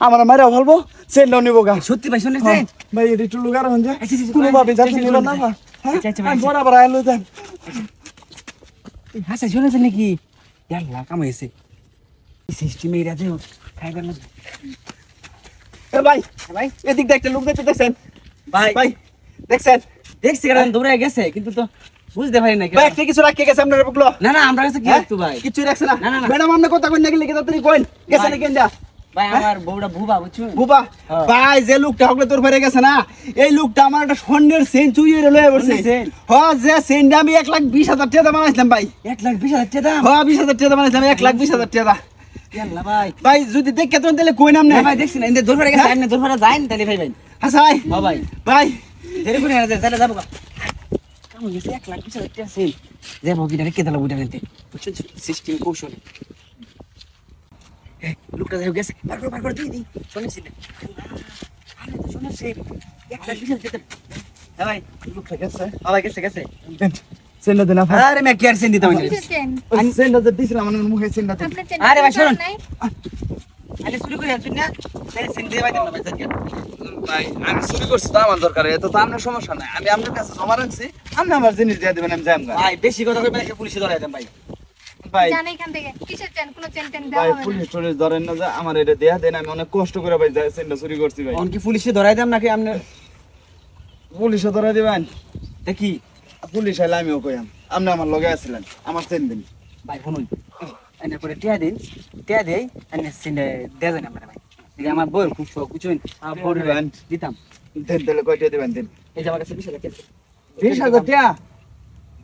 আমার মারা ভালবো সেন্টটাও নিবো গা। সত্যি ভাই শুনেছেন? হ্যাঁ, ভাই এটা একটু লুকার হন যে আচ্ছা, আচ্ছা, কোনোভাবে আচ্ছা, যাতে আচ্ছা, নিল না আচ্ছা, হ্যাঁ? আচ্ছা, আচ্ছা, আমি আচ্ছা। বরাবর আইলো দেন হাসা শুনেছেন নাকি? ইয়াল্লা কামাইছে সিস্টেমে এরা দেও খাইবার না। এ ভাই ভাই। এদিক দিয়ে একটা লোক দেখতে দেখছেন ভাই। ভাই দেখছেন? দেখছি কারণ দৌড়ে গেছে কিন্তু তো বুঝতে পারি না কেন। ভাই একটা কিছু রাখিয়ে গেছে আপনার বুকলো না না আমরা কাছে কি হ্যাঁ? রাখতো ভাই? কিছুই রাখছে না। না, না, না। ম্যাডাম আপনি কথা কই না গেলে তাড়াতাড়ি কইন? গেছে ভাই। নাকি যা ভাই আমার বউটা ভুবা বুঝছ? বুবা হ্যাঁ। ভাই যে লোকটা হকলে তোর ফেরে গেছে না এই লোকটা আমার একটা স্বর্ণের সেন চুইয়ে লয়ে বসে। হ যে সেনটা আমি এক লাখ বিশ হাজার টাকা বানাইছিলাম ভাই। এক লাখ বিশ হাজার টাকা? হ বিশ হাজার টাকা বানাইছিলাম এক লাখ বিশ হাজার টাকা। ভাই। ভাই যদি দেখে তুমি তাহলে কই নাম না না ভাই দেখছি না ইন্দে ফেরে গেছে হ্যাঁ? আপনি দৌড় ফেরে তাহলে ভাই ভাই। ভাই হ্যাঁ ভাই। ভাই। দেরি করে তাহলে যাব কেমন গেছে এক লাখ বিশ হাজার টাকা সেল যাব কি রেখে দিলাম নিতে সিস্টেম কৌশল। লোকটা যাই হোক গেছে। বার করে বার করে দিয়ে দিই। আরে তো হ্যাঁ ভাই লোকটা গেছে। হ্যাঁ গেছে গেছে। দেন আরে যে দিছিলাম আমার মুখে আরে ভাই, শুনুন। নাই। আরে শুরু করে আসুন না? তাহলে দিয়ে ভাই আমি চুরি করছি তো আমার দরকার। এত তো আপনার সমস্যা নাই। আমি আপনার কাছে জমা রাখছি। আপনি আমার জিনিস দিয়ে দেবেন আমি যাই ভাই বেশি কথা কইবেন পুলিশে ধরে দেন ভাই। ভাই। জান এখান থেকে। কিসের চেন কোনো চেন টেন দেওয়া হবে না। পুলিশ টুলিশ ধরেন না যে আমার এটা দেয়া দেন আমি অনেক কষ্ট করে ভাই যাই চুরি করছি ভাই। অন পুলিশে ধরাই দেন নাকি আপনি? পুলিশে ধরে দিবেন? দেখি পুলিশ আইলে আমিও কইয়াম আপনি আমার লগে আছিলেন আমার সেন দিন। ভাই শুনুন। এনে করে টিয়া দিন টিয়া দেই এনে সিনে দেয়া যায় না ভাই। এটা আমার বউয়ের খুব শখ দিবেন। দিতাম। দেন তাহলে কয়টা দিবেন দিন? এই যে আমার কাছে বিশ হাজার বিশ হাজার টাকা?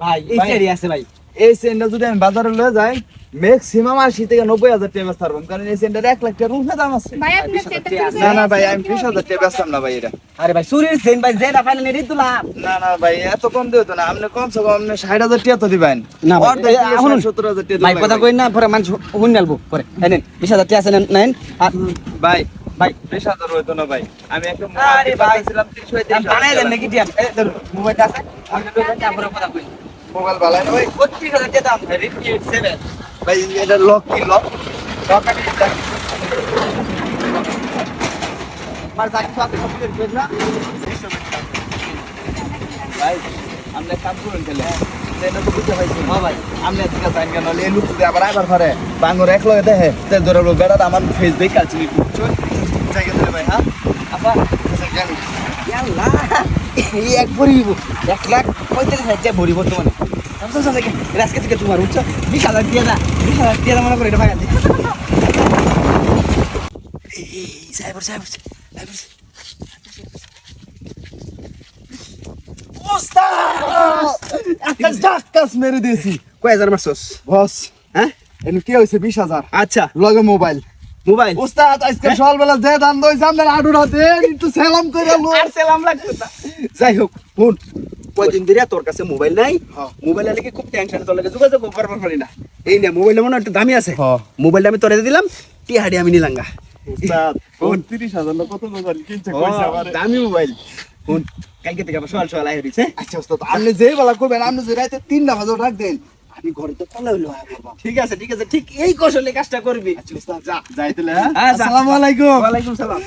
ভাই এই চেরি আছে ভাই। এই সেন্টার যদি আমি বাজারে লয়ে যাই ম্যাক্সিমাম আশি থেকে নব্বই হাজার টাকা বেচতে পারবেন কারণ এই সেন্টার এক লাখ টাকার উপরে দাম আছে? বিশ হাজার চেনটা না না ভাই আমি বিশ হাজার টাকা বেচতাম না ভাই এটা। আরে ভাই সুরের সেন ভাই জেনা ফাইনাল এর দিলাম না না ভাই এত কম দিও তো না। আপনি কমসে কম আপনি ষাট হাজার টাকা তো দিবেন। না শুনুন। সত্তর হাজার টাকা ভাই কথা। কই না পরে মানুষ হুন নালবো পরে। এই নেন বিশ হাজার টাকা আছে নেন নেন। আর ভাই ভাই। বিশ হাজার হইতো না ভাই। আমি একটা আরে ভাই। ছিলাম তিরিশ হয়ে আমি বানাই দেন নাকি টিয়া? এই ধরুন মোবাইলটা আছে আমি তো তারপরে কথা কই মোবাইল বালাই না ভাই? বত্রিশ হাজার টাকা দাম রিপি সেভেন ভাই এটা লক কি লক আমার যাকে সাথে সব কিছু না? ভাই আপনি কাম করুন খেলে সেটা তো বুঝতে পাইছি হ্যাঁ ভাই লোক আবার আবার বাঙ্গর এক লগে দেখে ধরে বেড়াটা আমার ফেস দেখে আছে জায়গা ধরে ভাই হ্যাঁ? আপা জানি ইয়াল্লা। এই এক ভরিব এক লাখ পঁয়তাল্লিশ হাজার টাকা ভরিব তোমার আজকে থেকে তোমার উচ্চ বিশ হাজার দিয়ে না বিশ হাজার দিয়ে মনে করে এটা সাহেব সাহেব একটা মেরে দিয়েছি। কয় হাজার মারছস? বস। হ্যাঁ? কি হয়েছে? বিশ হাজার। আচ্ছা। লগে মোবাইল। মোবাইল? উস্তাদ আজকে সকালবেলা যে দান দইছে আপনার আডুরা দেন একটু সালাম করে লো। আর সেলাম লাগতো না। যাই হোক শুন কয়দিন ধরে তোর কাছে মোবাইল নাই। হ্যাঁ। মোবাইল লাগে খুব টেনশন তোর লাগে যোগাযোগ করবার পারি না। এই না মোবাইল মনে একটু দামি আছে। হ্যাঁ। মোবাইলটা আমি তোরে দিলাম টিহাড়ি আমি নিলাঙ্গা উস্তাদ কোন 30000 না কত মোবাইল কিনছে কইছে আমারে। দামি মোবাইল। শুন কালকে থেকে আবার সকাল সকাল হইছে আচ্ছা উস্তাদ আপনি যে বেলা করবেন আপনি যে রাতে 3টা বাজে রাখ দেন। আমি ঘরে তো পলা হইল ঠিক আছে ঠিক আছে ঠিক এই কৌশলে কাজটা করবি। আচ্ছা যা যাইতেলে হ্যাঁ, যা। আসসালামু আলাইকুম। ওয়ালাইকুম সালাম।